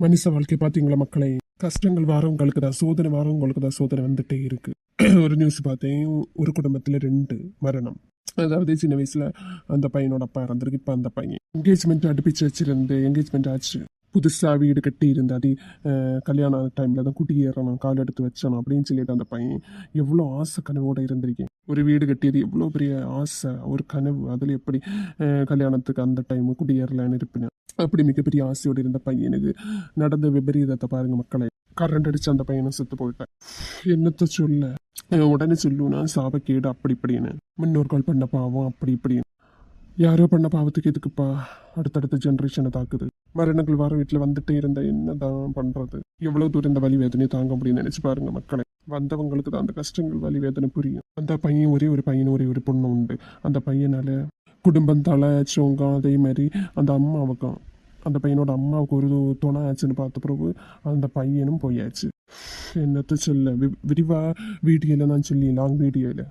மனுஷ வாழ்க்கை பார்த்தீங்களா மக்களை கஷ்டங்கள் வரவங்களுக்கு தான் சோதனை வரவங்களுக்கு தான் சோதனை வந்துட்டே இருக்கு. ஒரு நியூஸ் பார்த்தேன் ஒரு குடும்பத்தில் ரெண்டு மரணம். அதாவது சின்ன வயசுல அந்த பையனோட அப்பா இறந்துருக்கு இப்போ அந்த பையன் என்கேஜ்மெண்ட் அடுப்பிச்சு வச்சிருந்து என்கேஜ்மெண்ட் ஆச்சு. புதுசாக வீடு கட்டி இருந்து அது அஹ், கல்யாண டைமில் தான் குட்டி ஏறணும் கால் எடுத்து வச்சணும் அப்படின்னு சொல்லிட்டு அந்த பையன் எவ்வளோ ஆசை கனவோடு இருந்திருக்கேன். ஒரு வீடு கட்டியது எவ்வளோ பெரிய ஆசை ஒரு கனவு அதில் எப்படி கல்யாணத்துக்கு அந்த டைம் குடியேறலான்னு இருப்பினேன் அப்படி மிகப்பெரிய ஆசையோடு இருந்த பையனுக்கு நடந்த விபரீதத்தை பாருங்க மக்களை. கரண்ட் அடிச்சு அந்த பையனை செத்து போயிட்டேன். என்னத்த சொல்ல? உடனே சொல்லுவேனா சாபக்கேடு அப்படி இப்படின்னு. முன்னோர்கள் பண்ண பாவம் அப்படி இப்படின்னு. யாரோ பண்ண பாவத்துக்கு எதுக்குப்பா? அடுத்தடுத்த ஜென்ரேஷனை தாக்குது. மரணங்கள் வர வீட்டில் வந்துட்டே இருந்தா என்னதான் பண்றது? எவ்வளவு தூரம் இந்த வலி வேதனையை தாங்க முடியும்னு நினைச்சு பாருங்க மக்களை. வந்தவங்களுக்கு தான் அந்த கஷ்டங்கள் வலி வேதனை புரியும். அந்த பையன் ஒரே ஒரு பையன் ஒரே ஒரு பொண்ணு உண்டு. அந்த பையனால குடும்பம் தலைச்சவங்க அதே மாதிரி அந்த அம்மாவுக்கும் அந்த பையனோட அம்மாவுக்கு ஒரு துணை ஆச்சுன்னு பார்த்த பிறகு அந்த பையனும் போயாச்சு. என்னத்த சொல்ல விரிவா வீடியோல நான் சொல்லி லாங் வீடியோல